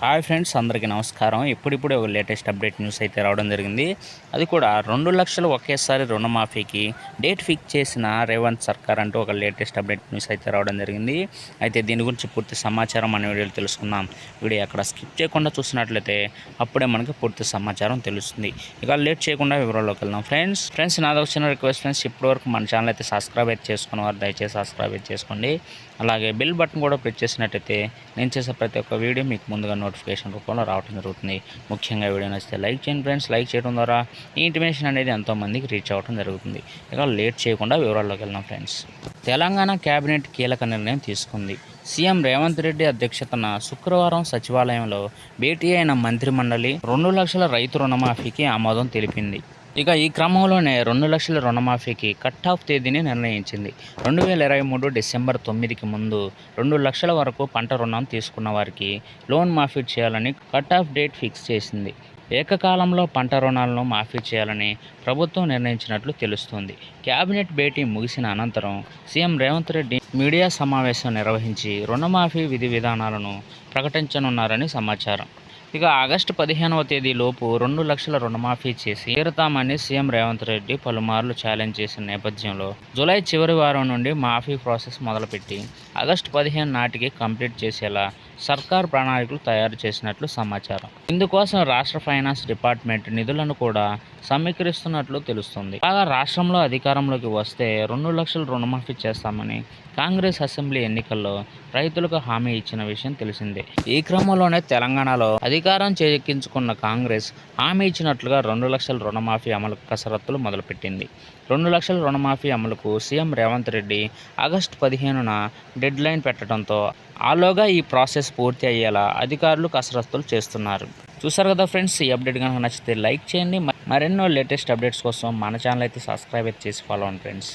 Hi friends అందరికీ నమస్కారం. ఇప్పుడిప్పుడే ఒక లేటెస్ట్ అప్డేట్ న్యూస్ అయితే రావడం జరిగింది. అది కూడా రెండు లక్షలు ఒకేసారి రుణమాఫీకి డేట్ ఫిక్స్ చేసిన రేవంత్ సర్కార్ అంటూ ఒక లేటెస్ట్ అప్డేట్ న్యూస్ అయితే రావడం జరిగింది. అయితే దీని గురించి పూర్తి సమాచారం మన వీడియోలో తెలుసుకుందాం. వీడియో అక్కడ స్కిప్ చేయకుండా చూసినట్లయితే అప్పుడే మనకి పూర్తి సమాచారం తెలుస్తుంది. ఇక లేట్ చేయకుండా వివరాల్లోకి వెళ్దాం ఫ్రెండ్స్. ఫ్రెండ్స్ నాది ఒక చిన్న రిక్వెస్ట్ ఫ్రెండ్స్. ఇప్పటివరకు మన ఛానల్ అయితే సబ్స్క్రైబ్ అయితే చేసుకున్న వారు దయచేసి సబ్స్క్రైబ్ చేసుకోండి. అలాగే బెల్ బటన్ కూడా ప్రెస్ చేసినట్టయితే నేను చేసే ప్రతి ఒక్క వీడియో మీకు ముందుగా నోటిఫికేషన్ రూపంలో రావడం జరుగుతుంది. ముఖ్యంగా వీడియో నచ్చితే లైక్ చేయండి ఫ్రెండ్స్. లైక్ చేయడం ద్వారా ఈ ఇంటిమేషన్ అనేది ఎంతోమందికి రీచ్ అవ్వడం జరుగుతుంది. ఇక లేట్ చేయకుండా వివరాల్లోకి వెళ్దాం ఫ్రెండ్స్. తెలంగాణ కేబినెట్ కీలక నిర్ణయం తీసుకుంది. సీఎం రేవంత్ రెడ్డి అధ్యక్షతన శుక్రవారం సచివాలయంలో భేటీ అయిన మంత్రిమండలి రెండు లక్షల రైతు రుణమాఫీకి ఆమోదం తెలిపింది. ఇక ఈ క్రమంలోనే రెండు లక్షల రుణమాఫీకి కట్ ఆఫ్ తేదీని నిర్ణయించింది. రెండు వేల ఇరవై మూడు డిసెంబర్ తొమ్మిదికి ముందు రెండు లక్షల వరకు పంట రుణం తీసుకున్న వారికి లోన్ మాఫీ చేయాలని కట్ ఆఫ్ డేట్ ఫిక్స్ చేసింది. ఏకకాలంలో పంట రుణాలను మాఫీ చేయాలని ప్రభుత్వం నిర్ణయించినట్లు తెలుస్తోంది. కేబినెట్ భేటీ ముగిసిన అనంతరం సీఎం రేవంత్ రెడ్డి మీడియా సమావేశం నిర్వహించి రుణమాఫీ విధి విధానాలను ప్రకటించనున్నారని సమాచారం. ఇక ఆగస్టు పదిహేనవ తేదీలోపు రెండు లక్షల రుణమాఫీ చేసి తీరుతామని సీఎం రేవంత్ రెడ్డి పలుమార్లు ఛాలెంజ్ చేసిన నేపథ్యంలో జూలై చివరి వారం నుండి మాఫీ ప్రాసెస్ మొదలుపెట్టి ఆగస్టు పదిహేను నాటికి కంప్లీట్ చేసేలా సర్కార్ ప్రణాళికలు తయారు చేసినట్లు సమాచారం. ఇందుకోసం రాష్ట్ర ఫైనాన్స్ డిపార్ట్మెంట్ నిధులను కూడా సమీకరిస్తున్నట్లు తెలుస్తుంది. కాగా రాష్ట్రంలో అధికారంలోకి వస్తే రెండు లక్షలు రుణమాఫీ చేస్తామని కాంగ్రెస్ అసెంబ్లీ ఎన్నికల్లో రైతులకు హామీ ఇచ్చిన విషయం తెలిసిందే. ఈ క్రమంలోనే తెలంగాణలో అధికారం చేజిక్కించుకున్న కాంగ్రెస్ హామీ ఇచ్చినట్లుగా రెండు లక్షల రుణమాఫీ అమలు కసరత్తులు మొదలుపెట్టింది. రెండు లక్షల రుణమాఫీ అమలుకు సీఎం రేవంత్ రెడ్డి ఆగస్టు పదిహేనున డెడ్ లైన్ పెట్టడంతో ఆలోగా ఈ ప్రాసెస్ ప్రాసెస్ పూర్తి అయ్యేలా అధికారులు కసరత్తులు చేస్తున్నారు. చూసారు కదా ఫ్రెండ్స్ ఈ అప్డేట్ కనుక నచ్చితే లైక్ చేయండి. మరెన్నో లేటెస్ట్ అప్డేట్స్ కోసం మన ఛానల్ అయితే సబ్స్క్రైబ్ అయితే చేసి ఫాలో అవ్వండి ఫ్రెండ్స్.